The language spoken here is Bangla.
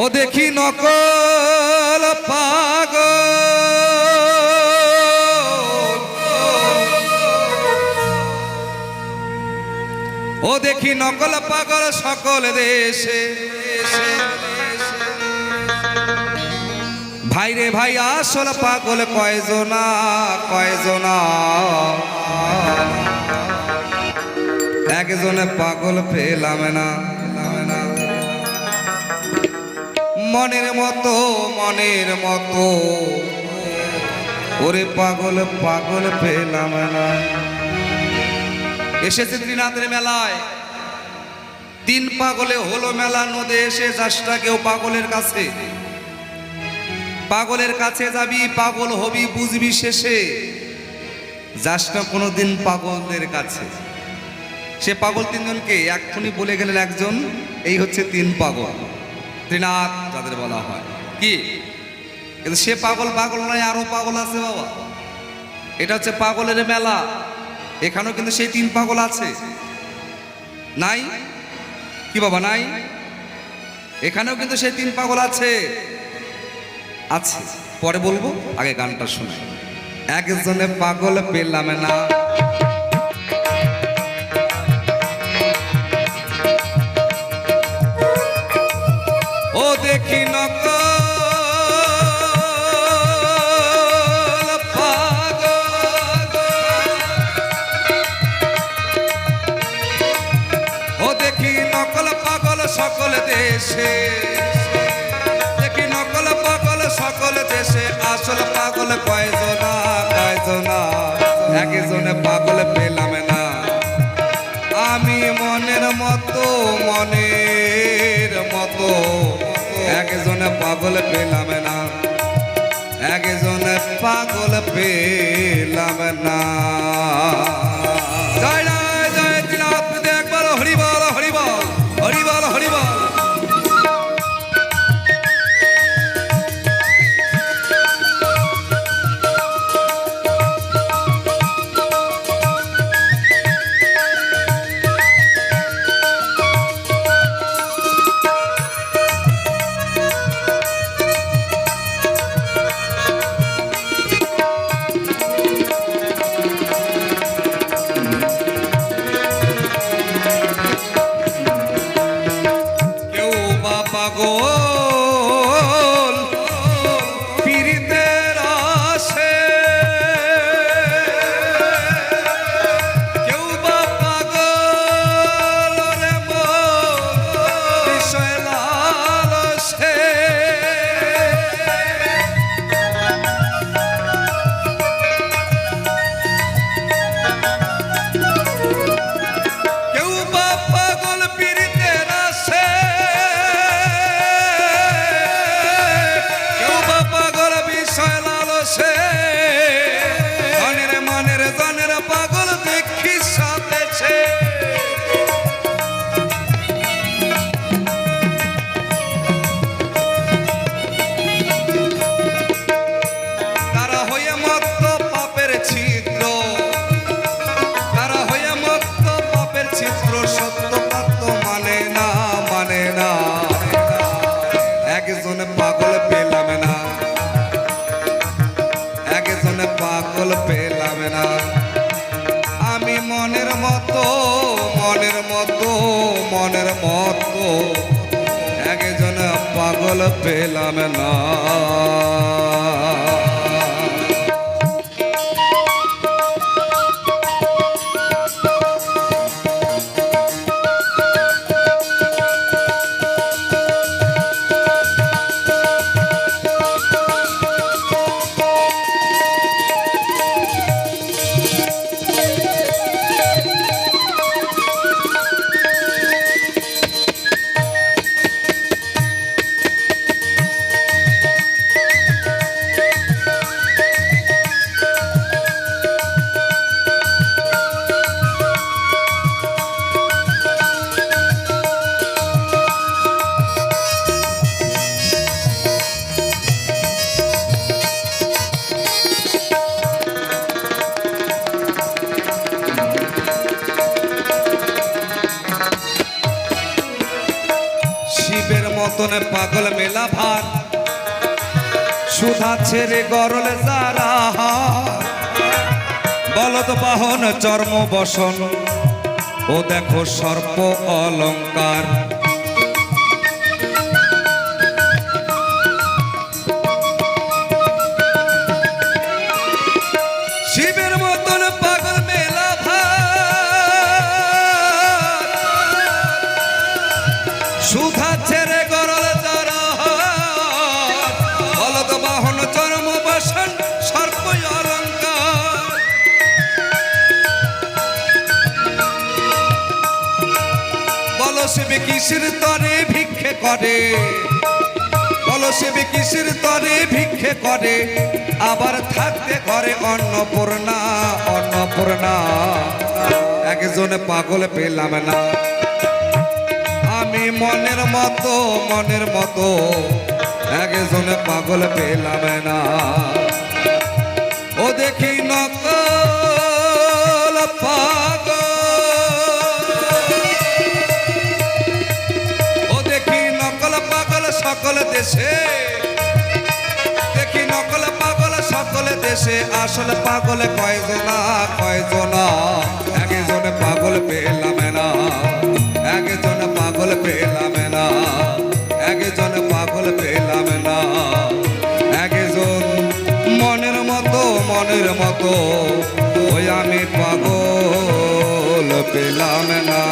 ও দেখি নকল পাগ ও দেখি নকল পাগল সকল দেশে। ভাই রে ভাই, আসল পাগল কয়জনা কয়জনা? একজনে পাগল পেলাম না। মনের মতো মনের মতো। ওরে পাগল পাগল পেলাম না। এসেছে ত্রিনাথের মেলায়। তিন পাগলে হলো মেলা, নদে এসে যাসটা কেউ পাগলের কাছে। পাগলের কাছে যাবি, পাগল হবি, বুঝবি শেষে। যাসটা কোনোদিন পাগলের কাছে। সে পাগল তিনজনকে এক্ষুনি বলে গেলেন একজন, এই হচ্ছে তিন পাগল। ত্রিনাথ যাদের বলা হয়। কি? কিন্তু সে পাগল পাগল নয়, আরও পাগল আছে বাবা। এটা হচ্ছে পাগলের মেলা। এখানেও কিন্তু সেই তিন পাগল আছে। নাই? কি বাবা, নাই? এখানেও কিন্তু সেই তিন পাগল আছে। আছে। পরে বলব, আগে গানটা শুনে একজনে পাগল পেলাম না। সকল দেশে। দেখি নকল পাগল সকল দেশে। আসল পাগল কয়জনা কয়জনা? একজনে পাগল পেলাম না। আমি মনের মতো মনের মতো। একজনে পাগল পেলাম না। একজনে পাগল পেলাম না। মনের মতো একজন পাগল পেলাম না। মতন পাগল মেলা ভার। সুধা ছেড়ে গরল যারা বলদ বাহন চর্ম বসন। ও দেখো সর্প অলঙ্কার। শিবের মতন পাগল মেলা বল শিবে কিসের তরে ভিক্ষে করে? বল শিবে কিসের তরে ভিক্ষে করে? আবার থাকতে ঘরে অন্নপূর্ণা অন্নপূর্ণা। একজনে পাগল পেলাম না। আমি মনের মতো মনের মতো একজনে পাগল পেলাম না। ও দেখি নকল পাগল দেশে। দেখি নকল পাগল সকল দেশে। আসল পাগল কয়জনা কয়জনা? একজন পাগল পেলাম না। একজন পাগল পেলাম না। একজন পাগল পেলাম না। একজন মনের মতো মনের মতো, ওই আমি পাগল পেলাম না।